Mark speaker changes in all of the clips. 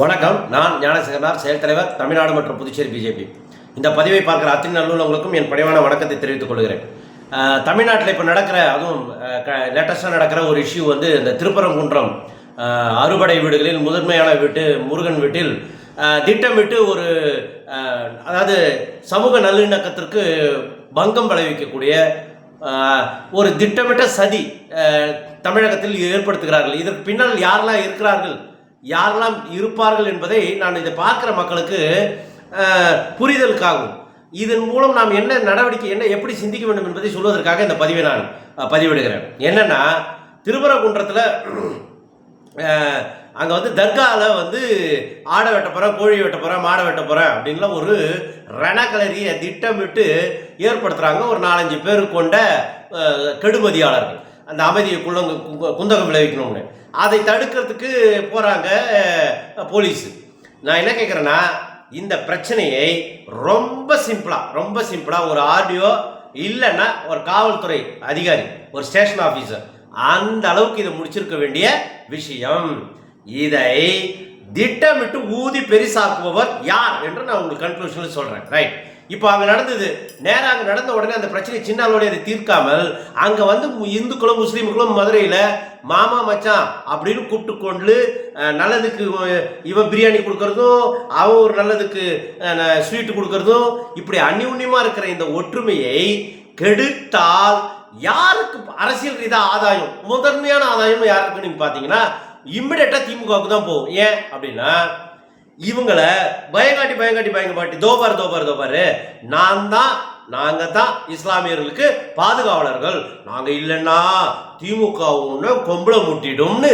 Speaker 1: வணக்கம். நான் ஞானசேகரனார் செயல் தலைவர் தமிழ்நாடு மற்றும் புதுச்சேரி பிஜேபி. இந்த பதிவை பார்க்குற அத்தனை நல்லுள்ளவங்களுக்கும் என் பணிவான வணக்கத்தை தெரிவித்துக் கொள்கிறேன். தமிழ்நாட்டில் இப்போ நடக்கிற அதுவும் லேட்டஸ்டாக நடக்கிற ஒரு இஷ்யூ வந்து இந்த திருப்பரங்குன்றம். அறுபடை வீடுகளில் முதன்மையான வீட்டு முருகன் வீட்டில் திட்டமிட்டு ஒரு அதாவது சமூக நல்லிணக்கத்திற்கு பங்கம் விளைவிக்கக்கூடிய ஒரு திட்டமிட்ட சதி தமிழகத்தில் ஏற்படுத்துகிறார்கள். இதற்கு பின்னால் யாரெல்லாம் இருக்கிறார்கள்? யாரெல்லாம் இருப்பார்கள் என்பதை நான் இதை பார்க்குற மக்களுக்கு புரிதலுக்காகும். இதன் மூலம் நாம் என்ன நடவடிக்கை என்ன எப்படி சிந்திக்க வேண்டும் என்பதை சொல்வதற்காக இந்த பதிவை நான் பதிவிடுகிறேன். என்னன்னா திருப்பரங்குன்றத்தில் அங்கே வந்து தர்காவில் வந்து ஆடை வெட்ட போகிறேன் கோழி வெட்ட போகிறேன் மாடை வெட்ட போகிறேன் அப்படின்லாம் ஒரு ரணக்கலரியை திட்டமிட்டு ஏற்படுத்துகிறாங்க ஒரு நாலஞ்சு பேர் கொண்ட கெடுமதியாளர்கள். அந்த அமைதியை குள்ளங்க குந்தகம் விளைவிக்கணும்னு. அதை தடுக்கிறதுக்கு போகிறாங்க போலீஸு. நான் என்ன கேட்குறேன்னா இந்த பிரச்சனையை ரொம்ப சிம்பிளாக ரொம்ப சிம்பிளாக ஒரு ஆர்டிஓ இல்லைன்னா ஒரு காவல்துறை அதிகாரி ஒரு ஸ்டேஷன் ஆஃபீஸர் அந்த அளவுக்கு இதை முடிச்சிருக்க வேண்டிய விஷயம். இதை திட்டமிட்டு ஊதி பெரிசாக்குபவர் யார் என்று நான் உங்களுக்கு கன்க்ளூஷனில் சொல்கிறேன் ரைட் இப்போ அங்கே நடந்தது. நேராக அங்கே நடந்த உடனே அந்த பிரச்சனை சின்னாலோடைய அதை தீர்க்காமல் அங்கே வந்து இந்துக்களும் முஸ்லீம்களும் மதுரையில் மாமா மச்சான் அப்படின்னு கூப்பிட்டு கொண்டு நல்லதுக்கு இவன் பிரியாணி கொடுக்கறதும் அவன் ஒரு நல்லதுக்கு ஸ்வீட்டு கொடுக்கறதும் இப்படி அந்யுன்யமாக இருக்கிற இந்த ஒற்றுமையை கெடுத்தால் யாருக்கு அரசியல் ரீதியாக ஆதாயம்? முதன்மையான ஆதாயம் யாருக்கு பார்த்தீங்கன்னா இம்மிடியட்டாக திமுகவுக்கு தான் போகும். ஏன் அப்படின்னா இவங்களை பயங்காட்டி பயங்காட்டி பயங்காட்டி தோபார் தோபார் தோபார் நான் தான் நாங்கள் தான் இஸ்லாமியர்களுக்கு பாதுகாவலர்கள். நாங்கள் இல்லைன்னா திமுக ஒன்று கொம்பளை முட்டிடும்னு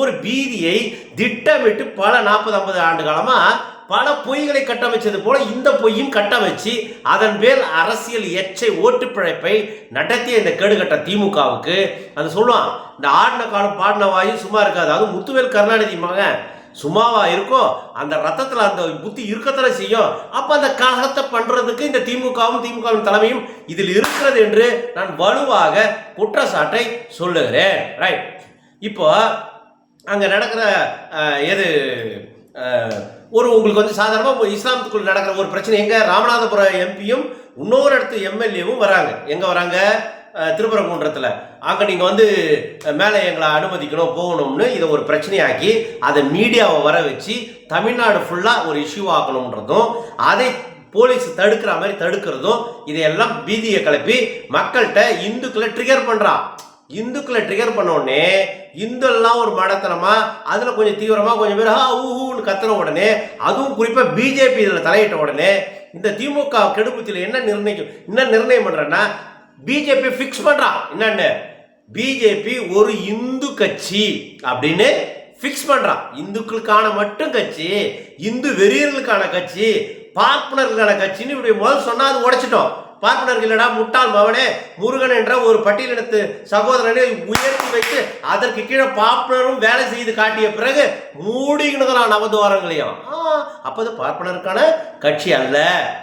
Speaker 1: ஒரு பீதியை திட்டமிட்டு பல நாற்பது ஐம்பது ஆண்டு காலமாக பல பொய்களை கட்டமைச்சது போல இந்த பொய்யும் கட்டமைச்சு அதன் மேல் அரசியல் எச்சை ஓட்டு பிழைப்பை நடத்திய இந்த கேடுகட்ட திமுகவுக்கு. அது சொல்லுவான் இந்த ஆடின காலம் பாடின வாயும் சும்மா இருக்காது. அதுவும் முத்துவேல் கருணாநிதி மகன். சும்மாவா இருக்கும் அந்த ரத்தத்தில் அந்த புத்தி இருக்கத்தானே செய்யும். அப்போ அந்த கழகத்தை பண்ணுறதுக்கு இந்த திமுகவும் திமுகவின் தலைமையும் இதில் இருக்கிறது என்று நான் வலுவாக குற்றச்சாட்டை சொல்லுகிறேன். ரைட் இப்போ அங்கே நடக்கிற எது ஒரு உங்களுக்கு வந்து சாதாரணமாக இஸ்லாமத்துக்குள்ள நடக்கிற ஒரு பிரச்சனை எங்கே ராமநாதபுரம் எம்பியும் இன்னொரு இடத்து எம்எல்ஏவும் வராங்க. எங்கே வராங்க? திருப்பரங்குன்றத்தில் அங்கே நீங்கள் வந்து மேலே எங்களை அனுமதிக்கணும் போகணும்னு இதை ஒரு பிரச்சனையாக்கி அதை மீடியாவை வர வச்சு தமிழ்நாடு ஃபுல்லாக ஒரு இஷ்யூ ஆக்கணுன்றதும் அதை போலீஸ் தடுக்கிற மாதிரி தடுக்கிறதும் இதையெல்லாம் பீதியை கிளப்பி மக்கள்கிட்ட இந்துக்களை ட்ரிகர் பண்ணுறான் இந்துக்களை ட்ரிகர் பண்ண உடனே இந்து எல்லாம் ஒரு மடத்தனமா அதில் கொஞ்சம் தீவிரமாக கொஞ்சம் பேர் ஹா ஊஹூன்னு கத்துன உடனே அதுவும் குறிப்பாக பிஜேபி இதில் தலையிட்ட உடனே இந்த திமுக கெடுபுத்தில என்ன நிர்ணயிக்கும் என்ன நிர்ணயம் பண்ணுறேன்னா பிஜேபி ஃபிக்ஸ் பண்றான் என்னன்னு? பிஜேபி ஒரு இந்து கட்சி அப்படின்னு ஃபிக்ஸ் பண்ணுறான் இந்துக்களுக்கான மட்டும் கட்சி இந்து வெறியர்களுக்கான கட்சி பார்ப்பனர்களுக்கான கட்சின்னு இப்படி முதல் சொன்னா அது உடைச்சிட்டோம். பார்ப்பனர்கள் இல்லடா முட்டாள் மவனே. முருகன் என்ற ஒரு பட்டியலினத்து சகோதரனை உயர்த்தி வைத்து அதற்கு கீழே பார்ப்பனரும் வேலை செய்து காட்டிய பிறகு மூடிக்கணுங்கிறான் நவதுவாரங்களையும். ஆ, அப்ப அது பார்ப்பனருக்கான கட்சி அல்ல.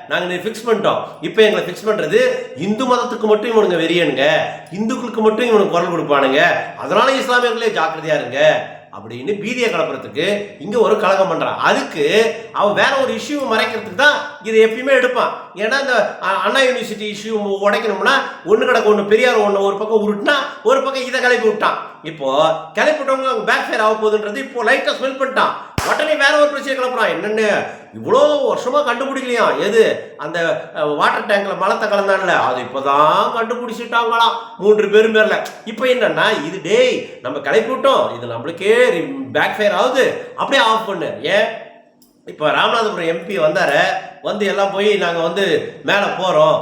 Speaker 1: நாங்கள் ஃபிக்ஸ் பண்ணிட்டோம். இப்போ எங்களை ஃபிக்ஸ் பண்ணுறது இந்து மதத்துக்கு மட்டும் இவனுங்க வெறியனுங்க. இந்துக்களுக்கு மட்டும் இவனுக்கு குரல் கொடுப்பானுங்க. அதனால இஸ்லாமியர்களே ஜாக்கிரதையா இருங்க. அப்படின்னு பீதியை கலப்புறதுக்கு இங்கே ஒரு கலகம் பண்ணுறான் அதுக்கு அவன் வேற ஒரு இஷ்யூ மறைக்கிறதுக்கு தான் இதை எப்பயுமே எடுப்பான். ஏன்னா இந்த அண்ணா யூனிவர்சிட்டி இஷ்யூ உடைக்கணும்னா ஒன்று கிடக்கு ஒன்று பெரியார் ஒன்று ஒரு பக்கம் உருட்டினா ஒரு பக்கம் இதை கிளப்பி விட்டான். இப்போ கிளப்பி விட்டவங்க பேக் ஃபேர் ஆக போகுதுன்றது இப்போ லைட்டாக ஸ்மெல் பண்ணிட்டான். உடனே வேற ஒரு பிரச்சனை கிளப்புறான். என்னென்னு இவ்வளோ வருஷமாக கண்டுபிடிக்கலையாம் எது? அந்த வாட்டர் டேங்கில் மலத்தை கலந்தான்ல. அது இப்போ தான் கண்டுபிடிச்சிட்டாங்களாம் மூன்று பேரும் பேரில். இப்போ என்னன்னா இது டேய் நம்ம கிளப்பி விட்டோம் இது நம்மளுக்கே பேக் ஃபயர் ஆகுது. அப்படியே ஆஃப் பண்ணு. ஏன்? இப்போ ராமநாதபுரம் எம்பி வந்தார். வந்து எல்லாம் போய் நாங்கள் வந்து மேலே போகிறோம்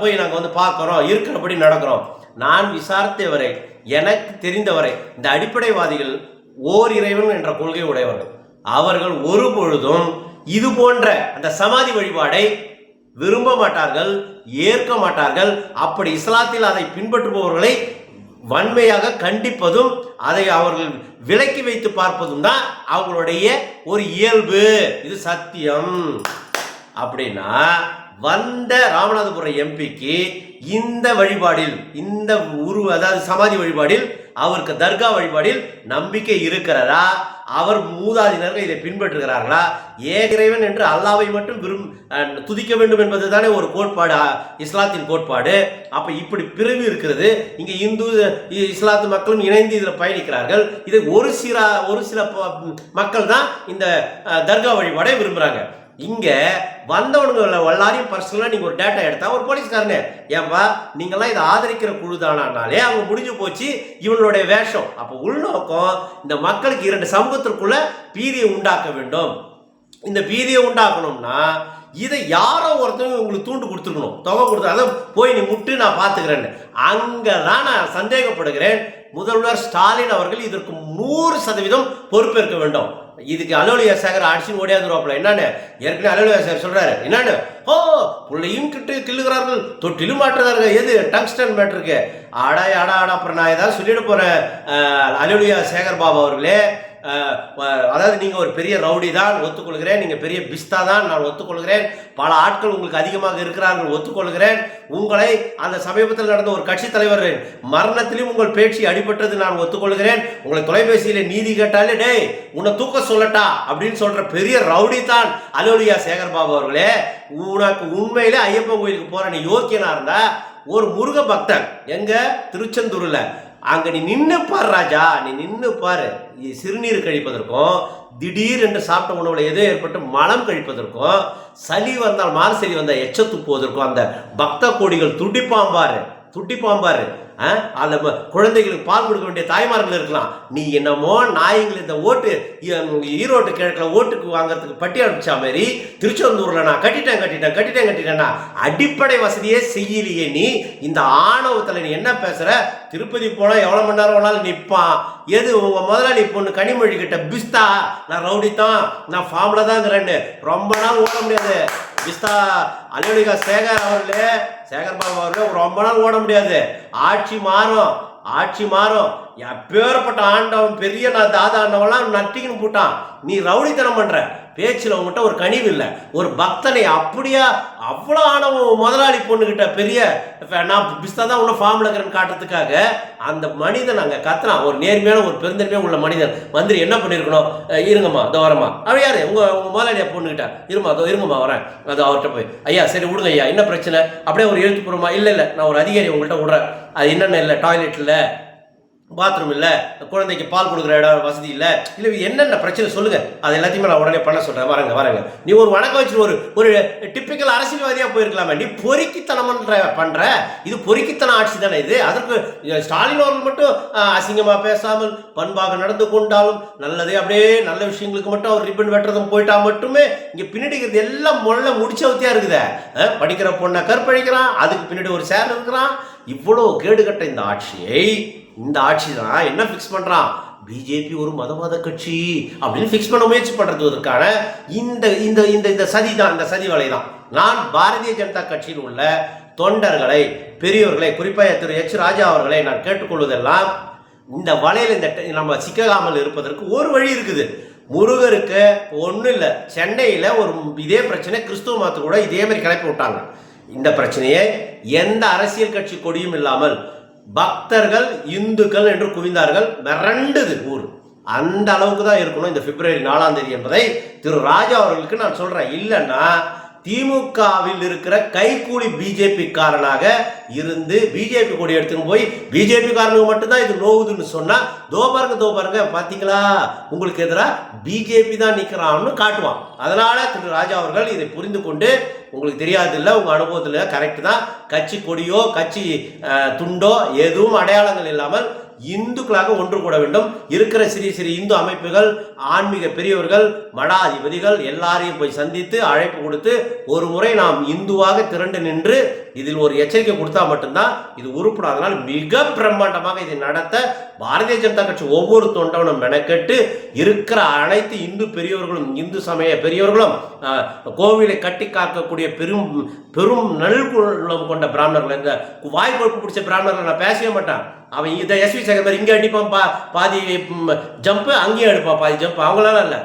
Speaker 1: போய் நாங்கள் வந்து பார்க்குறோம். இருக்கிறபடி நடக்கிறோம். நான் விசாரித்தவரை எனக்கு தெரிந்தவரை இந்த அடிப்படைவாதிகள் ஓர் இறைவன் என்ற கொள்கை உடையவர்கள். அவர்கள் ஒரு பொழுதும் இது போன்ற அந்த சமாதி வழிபாடை விரும்ப மாட்டார்கள் ஏற்க மாட்டார்கள். அப்படி இஸ்லாத்தில் அதை பின்பற்றுபவர்களை வன்மையாக கண்டிப்பதும் அதை அவர்கள் விலக்கி வைத்து பார்ப்பதும் தான் அவங்களுடைய ஒரு இயல்பு. இது சத்தியம். அப்படின்னா வந்த ராமநாதபுரம் எம்பிக்கு இந்த வழிபாடில் இந்த உருவ அதாவது சமாதி வழிபாடில் அவருக்கு தர்கா வழிபாடில் நம்பிக்கை இருக்கிறதா? அவர் மூதாதினர்கள் இதை பின்பற்றுகிறார்களா? ஏகிறைவன் என்று அல்லாவை மட்டும் விரும் துதிக்க வேண்டும் என்பது தானே ஒரு கோட்பாடு இஸ்லாத்தின் கோட்பாடு. அப்போ இப்படி பிரிவு இருக்கிறது. இங்கே இந்து இஸ்லாத்து மக்களும் இணைந்து இதில் பயணிக்கிறார்கள். இதை ஒரு சில ஒரு சில ப- மக்கள் தான் இந்த தர்கா வழிபாடை விரும்புகிறாங்க இங்கே வந்தவனுங்க எல்லாரையும் பர்சனலாக நீங்கள் ஒரு டேட்டா எடுத்தா ஒரு போலீஸ்காரனே. ஏன்பா நீங்கள்லாம் இதை ஆதரிக்கிற குழு தானானாலே அவங்க முடிஞ்சு போச்சு இவனுடைய வேஷம். அப்போ உள்நோக்கம் இந்த மக்களுக்கு இரண்டு சமூகத்திற்குள்ள பீதியை உண்டாக்க வேண்டும். இந்த பீதியை உண்டாக்கணும்னா இதை யாரோ ஒருத்தவங்க உங்களுக்கு தூண்டு கொடுத்துருக்கணும். தொகை கொடுத்தாலும் போய் நீ முட்டு நான் பார்த்துக்கிறேன்னு. அங்கே தான் நான் சந்தேகப்படுகிறேன். முதல்வர் ஸ்டாலின் அவர்கள் இதற்கு நூறு சதவீதம் பொறுப்பேற்க வேண்டும். இதுக்கு அலுவலியா சேகர் அடிச்சுன்னு ஓடியாந்துருவாப்புல. என்னன்னு? ஏற்கனவே அலுவலியா சேகர் சொல்றாரு. என்னன்னு? ஓ பிள்ளையும் கிட்டு கிள்ளுகிறார்கள். தொட்டிலும் மாற்றுறார்கள் எது? டங்ஸ்டன் மேட்ருக்கு. ஆடா ஆடா ஆடா அப்புறம் நான் ஏதாவது சொல்லிட போறேன் அலுவலியா சேகர் பாபு அவர்களே. அதாவது நீங்கள் ஒரு பெரிய ரவுடி தான் ஒத்துக்கொள்கிறேன். நீங்கள் பெரிய பிஸ்தா தான் நான் ஒத்துக்கொள்கிறேன். பல ஆட்கள் உங்களுக்கு அதிகமாக இருக்கிறார்கள் ஒத்துக்கொள்கிறேன். உங்களை அந்த சமீபத்தில் நடந்த ஒரு கட்சி தலைவர் மரணத்திலும் உங்கள் பேச்சு அடிபட்டது நான் ஒத்துக்கொள்கிறேன். உங்களை தொலைபேசியில் நீதி கேட்டாலே டேய் உன்னை தூக்க சொல்லட்டா அப்படின்னு சொல்ற பெரிய ரவுடி தான் அலோலியா சேகர் பாபு அவர்களே. உனக்கு உண்மையிலே ஐயப்பன் கோயிலுக்கு போற நீ யோக்கியனா இருந்தா ஒரு முருக பக்தன். எங்க? திருச்செந்தூர்ல. அங்க நீ நின்னு பாரு ராஜா நீ நின்னு பாரு. சிறுநீர் கழிப்பதற்கும் திடீர் என்று சாப்பிட்ட உணவுல எதோ ஏற்பட்டு மலம் கழிப்பதற்கும் சளி வந்தால் மாறு சளி வந்தால் எச்ச துப்புவதற்கும் அந்த பக்த கோடிகள் துடிப்பாம்பாரு துடிப்பாம்பாரு ஆ? அதில் குழந்தைகளுக்கு பால் கொடுக்க வேண்டிய தாய்மார்கள் இருக்கலாம். நீ என்னமோ நாய்கள் இந்த ஓட்டு ஈரோட்டு கிழக்கில் ஓட்டுக்கு வாங்குறதுக்கு பட்டி அனுப்பிச்சா மாதிரி திருச்செந்தூரில் நான் கட்டிட்டேன் கட்டிட்டேன் கட்டிட்டேன் கட்டிட்டேன்னா அடிப்படை வசதியே செய்யலையே நீ. இந்த ஆணவத்தில் நீ என்ன பேசுகிற திருப்பதி போனால் எவ்வளோ மணி நேரம் வேணாலும் நிற்பான் எது உங்க முதலாளி பொண்ணு கனிமொழி கிட்ட பிஸ்தா? நான் ரவுடி தான் நான் ஃபார்மில் தான் இருக்கிறேன்னு. ரொம்ப நாள் ஓட முடியாது. பிஸ்தா அலுவலிகா சேகர் அவர்களே சேகர் பாபு அவர்களே ரொம்ப நாள் ஓட முடியாது. ஆட்சி மாறும் ஆட்சி மாறும். எப்பேற்பட்ட ஆண்டவன் பெரிய நான் தாதா ஆண்டவன்லாம் நட்டிக்கின்னு போட்டான் நீ ரவுடித்தனம் பண்ற. பேச்சில் உங்ககிட்ட ஒரு கனிவு இல்லை. ஒரு பக்தனை அப்படியா அவ்வளோ ஆணவம் முதலாளி பொண்ணுக்கிட்ட பெரிய நான் பிஸ்தா தான் உள்ள ஃபார்மில் இருக்கிறேன்னு காட்டுறதுக்காக அந்த மனிதன் அங்கே கத்துறான். ஒரு நேர்மையான ஒரு பெருந்தன்மையாக உள்ள மனிதன். மந்திரி என்ன பண்ணியிருக்கணும் இருங்கம்மா தோரம்மா அவர் யாரு? உங்கள் உங்க முதலாளியா பொண்ணுக்கிட்ட இருமா அதோ இருங்கம்மா வரேன். அது அவர்கிட்ட போய் ஐயா சரி விடுங்க ஐயா என்ன பிரச்சனை? அப்படியே ஒரு எழுத்துப்பூர்வமா இல்லை இல்லை நான் ஒரு அதிகாரி உங்கள்கிட்ட விடுறேன். அது என்னென்ன இல்லை? டாய்லெட் இல்லை பாத்ரூம் இல்லை குழந்தைக்கு பால் கொடுக்குற இடம் வசதி இல்லை. இல்லை என்னென்ன பிரச்சனை சொல்லுங்க. அது எல்லாத்தையுமே நான் உடனே பண்ண சொல்கிறேன் வரங்க வரங்க. நீ ஒரு வணக்கம் வச்சு ஒரு ஒரு டிப்பிக்கல் அரசியல்வாதியாக போயிருக்கலாமே. நீ பொறுக்கித்தனம் பண்ற இது பொறுக்கித்தன ஆட்சி தானே இது. அதற்கு ஸ்டாலின் அவர்கள் மட்டும் அசிங்கமாக பேசாமல் பண்பாக நடந்து கொண்டாலும் நல்லதே. அப்படியே நல்ல விஷயங்களுக்கு மட்டும் அவர் ரிப்பன் வெட்டுறதும் போயிட்டா மட்டுமே இங்கே பின்னாடி இருக்கிறது எல்லாம் முள்ள முடிச்சவத்தியா இருக்குதே. படிக்கிற பொண்ணை கற்பழிக்கிறான். அதுக்கு பின்னாடி ஒரு சேர் இருக்கிறான். இவ்வளோ கேடுகட்ட இந்த ஆட்சியை இந்த ஆட்சி தான். என்ன ஃபிக்ஸ் பண்ணுறான் பிஜேபி ஒரு மதவாத கட்சி அப்படின்னு ஃபிக்ஸ் பண்ண முயற்சி பண்ணுறதுக்கான இந்த இந்த இந்த இந்த சதி தான் இந்த சதி வலை தான். நான் பாரதிய ஜனதா கட்சியில் உள்ள தொண்டர்களை பெரியவர்களை குறிப்பாக திரு எச் ராஜா அவர்களை நான் கேட்டுக்கொள்வதெல்லாம் இந்த வலையில் இந்த நம்ம சிக்காமல் இருப்பதற்கு ஒரு வழி இருக்குது. முருகருக்கு ஒன்றும் இல்லை. சென்னையில் ஒரு இதே பிரச்சனை கிறிஸ்துவ மதத்து கூட இதே மாதிரி கிளப்பி விட்டாங்க. இந்த பிரச்சனையை எந்த அரசியல் கட்சி கொடியும் இல்லாமல் பக்தர்கள் இந்துக்கள் என்று குவிந்தார்கள். மிரண்டுது ஊர். அந்த அளவுக்கு தான் இருக்கணும் இந்த பிப்ரவரி நாலாம் தேதி என்பதை திரு ராஜா அவர்களுக்கு நான் சொல்றேன். இல்லைன்னா திமுகவில் இருக்கிற கைக்கூலி பிஜேபிக்காரனாக இருந்து பிஜேபி கொடி எடுத்துன்னு போய் பிஜேபி காரனுக்கு மட்டும்தான் இது நோவுதுன்னு சொன்னா தோ பாருங்க தோ பாருங்க பாத்தீங்களா? உங்களுக்கு எதிராக பிஜேபி தான் நிற்கிறான்னு காட்டுவான். அதனால திரு ராஜா அவர்கள் இதை புரிந்து கொண்டு உங்களுக்கு தெரியாது இல்லை உங்க அனுபவத்தில் கரெக்ட் தான். கட்சி கொடியோ கட்சி துண்டோ எதுவும் அடையாளங்கள் இல்லாமல் இந்துக்களாக ஒன்று கூட வேண்டும். இருக்கிற சிறிய சிறிய இந்து அமைப்புகள் ஆன்மீக பெரியவர்கள் மடாதிபதிகள் எல்லாரையும் போய் சந்தித்து அழைப்பு கொடுத்து ஒரு முறை நாம் இந்துவாக திரண்டு நின்று இதில் ஒரு எச்சரிக்கை கொடுத்தா மட்டும்தான் இது உருப்படாதனால் அதனால் மிக பிரம்மாண்டமாக இதை நடத்த பாரதிய ஜனதா கட்சி ஒவ்வொரு தொண்டவனும் மெனக்கெட்டு இருக்கிற அனைத்து இந்து பெரியவர்களும் இந்து சமய பெரியவர்களும் கோவிலை கட்டி காக்கக்கூடிய பெரும் பெரும் நல்குணம் கொண்ட பிராமணர்கள் இந்த வாய் பிடிச்ச பிராமணர்கள் நான் பேசவே மாட்டேன். அவன் இதை எஸ்வி சேகர் மாதிரி இங்கே அடிப்பான் பா பாதி ஜம்ப்பு அங்கேயும் அடிப்பான் பாதி ஜம்ப் அவங்களால இல்லை.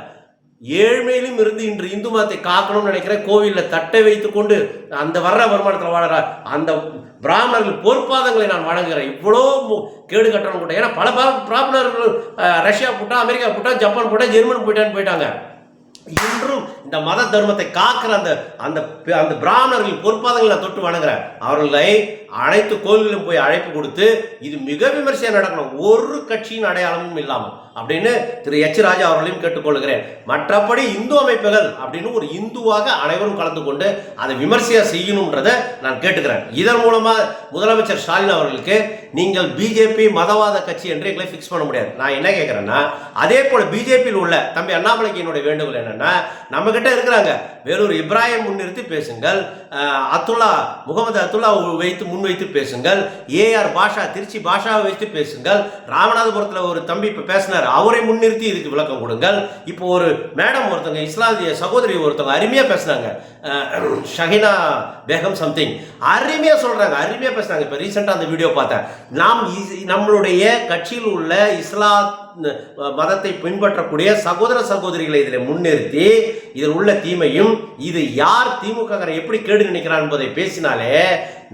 Speaker 1: ஏழ்மையிலும் இருந்து இன்று இந்து மதத்தை காக்கணும்னு நினைக்கிற கோவிலில் தட்டை வைத்து கொண்டு அந்த வர்ற வருமானத்தில் வாழற அந்த பிராமணர்கள் பொற்பாதங்களை நான் வழங்குகிறேன் இவ்வளோ கேடு கட்டணும் கூட ஏன்னா பல பா- பிராமணர்கள் ரஷ்யா போட்டால் அமெரிக்கா போட்டா ஜப்பான் போட்டால் ஜெர்மன் போயிட்டான்னு போயிட்டாங்க. இன்றும் இந்த மத தர்மத்தை காக்கிற அந்த அந்த அந்த பிராமணர்கள் பொறுப்பாதங்களை நான் தொட்டு வணங்குறேன். அவர்களை அனைத்து கோவில்களும் போய் அழைப்பு கொடுத்து இது மிக விமர்சையாக நடக்கணும். ஒரு கட்சியின் அடையாளமும் இல்லாமல். அப்படின்னு திரு எச் ராஜா அவர்களையும் கேட்டுக்கொள்கிறேன். மற்றபடி இந்து அமைப்புகள் அப்படின்னு ஒரு இந்துவாக அனைவரும் கலந்து கொண்டு அதை விமர்சையாக செய்யணுன்றதை நான் கேட்டுக்கிறேன். இதன் மூலமாக முதலமைச்சர் ஸ்டாலின் அவர்களுக்கு நீங்கள் பிஜேபி மதவாத கட்சி என்று எங்களை ஃபிக்ஸ் பண்ண முடியாது. நான் என்ன கேட்குறேன்னா அதே போல் பிஜேபியில் உள்ள தம்பி அண்ணாமலைக்கு என்னுடைய வேண்டுகோள் என்னன்னா நமக்கு உங்ககிட்ட இருக்கிறாங்க. வேலூர் இப்ராஹிம் முன்னிறுத்தி பேசுங்கள். அத்துல்லா முகமது அத்துல்லா வைத்து முன்வைத்து பேசுங்கள். ஏஆர் பாஷா திருச்சி பாஷாவை வைத்து பேசுங்கள். ராமநாதபுரத்தில் ஒரு தம்பி இப்போ பேசினார். அவரை முன்னிறுத்தி இதுக்கு விளக்கம் கொடுங்கள். இப்போ ஒரு மேடம் ஒருத்தவங்க இஸ்லாமிய சகோதரி ஒருத்தவங்க அருமையாக பேசுனாங்க. ஷஹினா பேகம் சம்திங். அருமையாக சொல்கிறாங்க அருமையாக பேசுனாங்க. இப்போ ரீசெண்டாக அந்த வீடியோ பார்த்தேன். நாம் நம்மளுடைய கட்சியில் உள்ள இஸ்லா மதத்தை பின்பற்றக்கூடிய சகோதர சகோதரிகளை இதில் முன்னிறுத்தி இதில் உள்ள தீமையும் இது யார் திமுக எப்படி கேடு நினைக்கிறார் என்பதை பேசினாலே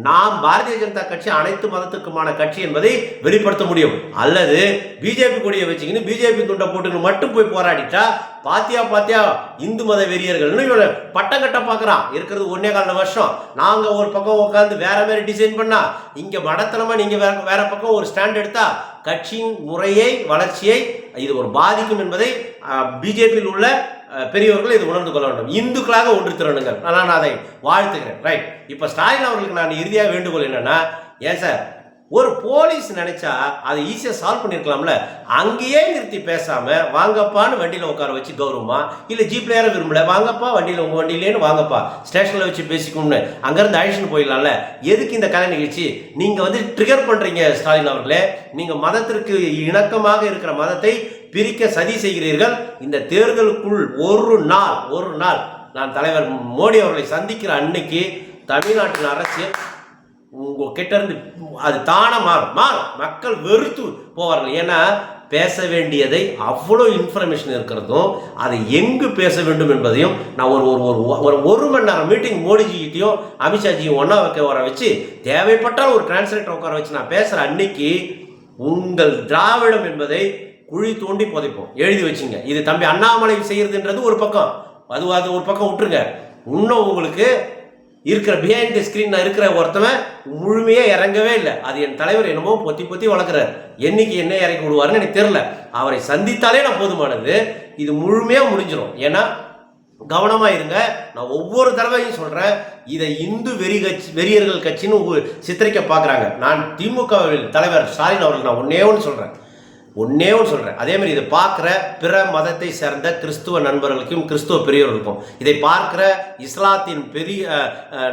Speaker 1: நாம் பாரதிய ஜனதா கட்சி அனைத்து மதத்துக்குமான கட்சி என்பதை வெளிப்படுத்த முடியும். அல்லது பிஜேபி கொடியை வச்சுக்கின்னு பிஜேபி துண்டை போட்டுக்கின்னு மட்டும் போய் போராடிட்டா பாத்தியா பாத்தியா இந்து மத வெறியர்கள்னு இவன் பட்டம் கட்ட பார்க்குறான் இருக்கிறது ஒன்னே கால வருஷம். நாங்கள் ஒரு பக்கம் உட்காந்து வேற மாதிரி டிசைன் பண்ணா இங்கே மடத்தனமாக நீங்கள் வேற வேற பக்கம் ஒரு ஸ்டாண்ட் எடுத்தா கட்சியின் முறையை வளர்ச்சியை இது ஒரு பாதிக்கும் என்பதை பிஜேபியில் உள்ள பெரியவர்கள் இது உணர்ந்து கொள்ள வேண்டும். இந்துக்களாக ஒன்று திரணுங்கள் நான் அதை வாழ்த்துக்கிறேன் ரைட் இப்போ ஸ்டாலின் அவர்களுக்கு நான் இறுதியாக வேண்டுகோள் என்னென்னா ஏன் சார் ஒரு போலீஸ் நினைச்சா அதை ஈஸியாக சால்வ் பண்ணியிருக்கலாம்ல அங்கேயே நிறுத்தி பேசாம வாங்கப்பான்னு வண்டியில் உட்கார வச்சு கௌரவமா? இல்லை ஜீப்ல ஏற விரும்பல? வாங்கப்பா வண்டியில் உங்கள் வண்டியிலேன்னு வாங்கப்பா. ஸ்டேஷனில் வச்சு பேசிக்கணும்னு அங்கேருந்து அழிச்சுன்னு போயிடலாம்ல? எதுக்கு இந்த கலை நிகழ்ச்சி? நீங்கள் வந்து ட்ரிகர் பண்ணுறீங்க ஸ்டாலின் அவர்களே. நீங்கள் மதத்திற்கு இணக்கமாக இருக்கிற மதத்தை பிரிக்க சதி செய்கிறீர்கள். இந்த தேர்தலுக்குள் ஒரு நாள் ஒரு நாள் நான் தலைவர் மோடி அவர்களை சந்திக்கிற அன்னைக்கு தமிழ்நாட்டின் அரசியல் உங்கள் கிட்ட இருந்து அது தானே மாறும். மாறும். மக்கள் வெறுத்து போவார்கள். ஏன்னா பேச வேண்டியதை அவ்வளோ இன்ஃபர்மேஷன் இருக்கிறதும் அதை எங்கு பேச வேண்டும் என்பதையும் நான் ஒரு ஒரு ஒரு ஒரு ஒரு மணி நேரம் மீட்டிங் மோடிஜிக்கிட்டையும் அமித்ஷாஜியும் ஒன்றா வைக்க வர வச்சு தேவைப்பட்டால் ஒரு டிரான்ஸ்லேட்டர் உட்கார வச்சு நான் பேசுகிற அன்னைக்கு உங்கள் திராவிடம் என்பதை குழி தோண்டி புதைப்போம். எழுதி வச்சுங்க. இது தம்பி அண்ணாமலை செய்யறதுன்றது ஒரு பக்கம். அது அது ஒரு பக்கம் விட்டுருங்க. இன்னும் உங்களுக்கு இருக்கிற பிஹைண்ட் தி ஸ்க்ரீன் இருக்கிற ஒருத்தவன் முழுமையாக இறங்கவே இல்லை. அது என் தலைவர் என்னமோ பொத்தி பொத்தி வளர்க்குறாரு. என்னைக்கு என்ன இறக்கி விடுவாருன்னு எனக்கு தெரில அவரை சந்தித்தாலே நான் போதுமானது. இது முழுமையாக முடிஞ்சிடும் ஏன்னா கவனமாக இருங்க. நான் ஒவ்வொரு தடவையும் சொல்கிறேன் இதை இந்து வெறி கட்சி வெறியர்கள் கட்சின்னு சித்தரிக்க பார்க்குறாங்க. நான் திமுக தலைவர் ஸ்டாலின் அவர்கள் நான் ஒன்னே ஒன்று சொல்கிறேன் ஒன்னே ஒன்று சொல்கிறேன் அதே மாதிரி இதை பார்க்குற பிற மதத்தை சேர்ந்த கிறிஸ்துவ நண்பர்களுக்கும் கிறிஸ்துவ பெரியவர்களுக்கும் இதை பார்க்குற இஸ்லாத்தின் பெரிய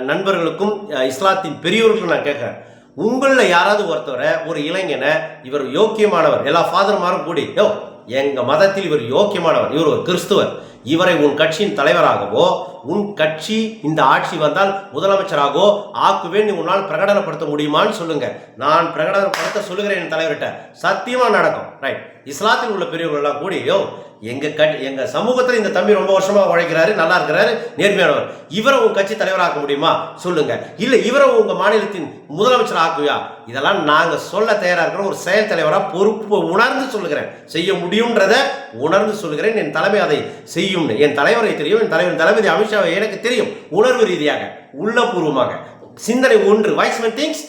Speaker 1: நண்பர்களுக்கும் இஸ்லாத்தின் பெரியவர்களுக்கும் நான் கேட்குறேன். உங்களில் யாராவது ஒருத்தவரை ஒரு இளைஞனை இவர் யோக்கியமானவர் எல்லா ஃபாதர்மாரும் கூடி யோ எங்கள் மதத்தில் இவர் யோக்கியமானவர் இவர் ஒரு கிறிஸ்துவர் இவரை உன் கட்சியின் தலைவராகவோ உன் கட்சி இந்த ஆட்சி வந்தால் முதலமைச்சராகவோ ஆக்குவேன் நீ உன்னால் பிரகடனப்படுத்த முடியுமான்னு சொல்லுங்க. நான் பிரகடனப்படுத்த சொல்லுகிறேன் என் தலைவர்கிட்ட. சத்தியமா நடக்கும். ரைட் இஸ்லாத்தில் உள்ள பெரியவர்கள் எல்லாம் கூடி எங்க கட் எங்க சமூகத்தில் இந்த தம்பி ரொம்ப வருஷமா உழைக்கிறாரு நல்லா இருக்கிறாரு நேர்மையானவர். இவரை உங்க கட்சி தலைவராக்க முடியுமா? சொல்லுங்க. இல்ல இவரை உங்க மாநிலத்தின் முதலமைச்சர் ஆக்குவியா? இதெல்லாம் நாங்க சொல்ல தயாரா இருக்கிற ஒரு செயல் தலைவரா பொறுப்பு உணர்ந்து சொல்லுகிறேன். செய்ய முடியும்ன்றத உணர்ந்து சொல்லுகிறேன். என் தலைமை அதை தெரியும்னு. என் தலைவரை தெரியும் என் தலைவர் தளபதி அமித்ஷாவை எனக்கு தெரியும். உணர்வு ரீதியாக உள்ளபூர்வமாக. சிந்தனை ஒன்று வைஸ்மன் திங்ஸ்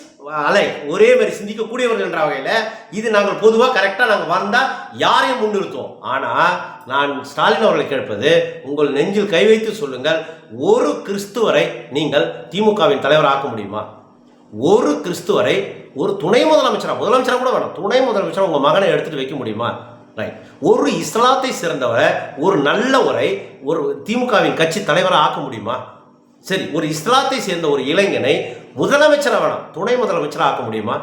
Speaker 1: அலை. ஒரே மாதிரி சிந்திக்கக்கூடியவர்கள் என்ற வகையில் இது நாங்கள் பொதுவாக கரெக்டாக நாங்கள் வந்தால் யாரையும் முன்னிறுத்துவோம். ஆனால் நான் ஸ்டாலின் அவர்களை கேட்பது உங்கள் நெஞ்சில் கை வைத்து சொல்லுங்கள் ஒரு கிறிஸ்துவரை நீங்கள் திமுகவின் தலைவர் ஆக்க முடியுமா? ஒரு கிறிஸ்துவரை ஒரு துணை முதலமைச்சராக முதலமைச்சராக கூட வேணும். துணை முதலமைச்சராக உங்கள் மகனை எடுத்துகிட்டு வைக்க முடியுமா? ரைட் ஒரு இஸ்லாத்தை சிறந்தவரை ஒரு நல்லவரை ஒரு திமுகவின் கட்சி தலைவராக ஆக்க முடியுமா? சரி ஒரு இஸ்லாத்தை சேர்ந்த ஒரு இளைஞனை முதலமைச்சராக வேணாம் துணை முதலமைச்சராக ஆக்க முடியுமா?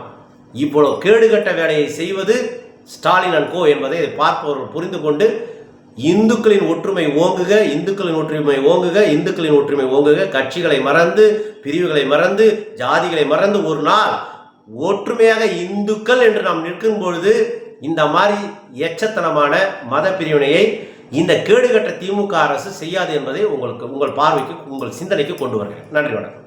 Speaker 1: இவ்வளவு கேடுகட்ட வேலையை செய்வது ஸ்டாலின் அண்ட் கோ என்பதை இதை பார்ப்பவர்கள் புரிந்து கொண்டு இந்துக்களின் ஒற்றுமை ஓங்குக இந்துக்களின் ஒற்றுமை ஓங்குக இந்துக்களின் ஒற்றுமை ஓங்குக கட்சிகளை மறந்து பிரிவுகளை மறந்து ஜாதிகளை மறந்து ஒரு நாள் ஒற்றுமையாக இந்துக்கள் என்று நாம் நிற்கும் பொழுது இந்த மாதிரி எச்சத்தனமான மத பிரிவினையை இந்த கேடுகட்ட திமுக அரசு செய்யாது என்பதை உங்களுக்கு உங்கள் பார்வைக்கு உங்கள் சிந்தனைக்கு கொண்டு வருகிறேன். நன்றி வணக்கம்.